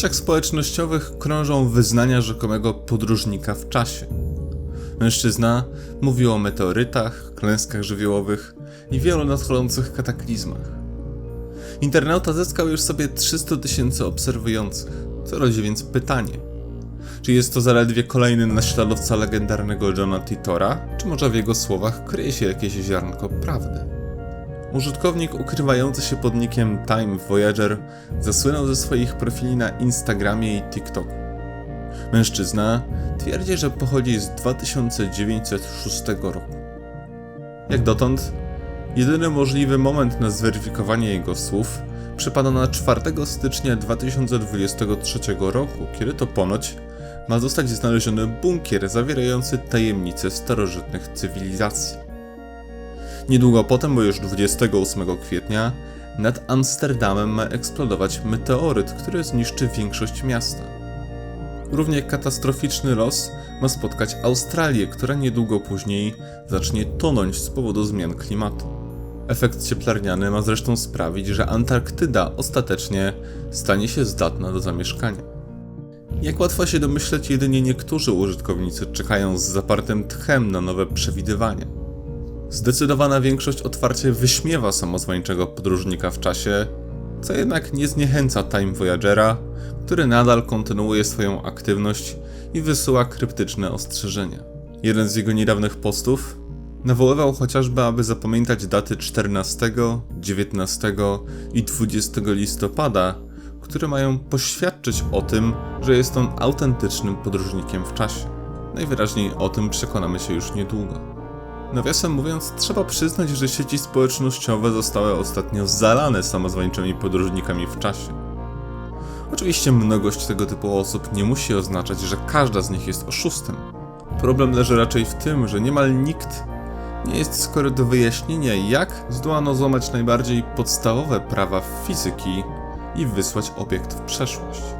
sieciach społecznościowych krążą wyznania rzekomego podróżnika w czasie. Mężczyzna mówił o meteorytach, klęskach żywiołowych i wielu nadchodzących kataklizmach. Internauta zyskał już sobie 300 tysięcy obserwujących, co rodzi więc pytanie. Czy jest to zaledwie kolejny naśladowca legendarnego Johna Titora, czy może w jego słowach kryje się jakieś ziarnko prawdy? Użytkownik ukrywający się pod nickiem Time Voyager zasłynął ze swoich profili na Instagramie i TikToku. Mężczyzna twierdzi, że pochodzi z 2906 roku. Jak dotąd, jedyny możliwy moment na zweryfikowanie jego słów przypada na 4 stycznia 2023 roku, kiedy to ponoć ma zostać znaleziony bunkier zawierający tajemnice starożytnych cywilizacji. Niedługo potem, bo już 28 kwietnia, nad Amsterdamem ma eksplodować meteoryt, który zniszczy większość miasta. Równie katastroficzny los ma spotkać Australię, która niedługo później zacznie tonąć z powodu zmian klimatu. Efekt cieplarniany ma zresztą sprawić, że Antarktyda ostatecznie stanie się zdatna do zamieszkania. Jak łatwo się domyśleć, jedynie niektórzy użytkownicy czekają z zapartym tchem na nowe przewidywania. Zdecydowana większość otwarcie wyśmiewa samozwańczego podróżnika w czasie, co jednak nie zniechęca Time Voyagera, który nadal kontynuuje swoją aktywność i wysyła kryptyczne ostrzeżenia. Jeden z jego niedawnych postów nawoływał chociażby, aby zapamiętać daty 14, 19 i 20 listopada, które mają poświadczyć o tym, że jest on autentycznym podróżnikiem w czasie. Najwyraźniej o tym przekonamy się już niedługo. Nawiasem mówiąc, trzeba przyznać, że sieci społecznościowe zostały ostatnio zalane samozwańczymi podróżnikami w czasie. Oczywiście mnogość tego typu osób nie musi oznaczać, że każda z nich jest oszustem. Problem leży raczej w tym, że niemal nikt nie jest skory do wyjaśnienia, jak zdołano złamać najbardziej podstawowe prawa fizyki i wysłać obiekt w przeszłość.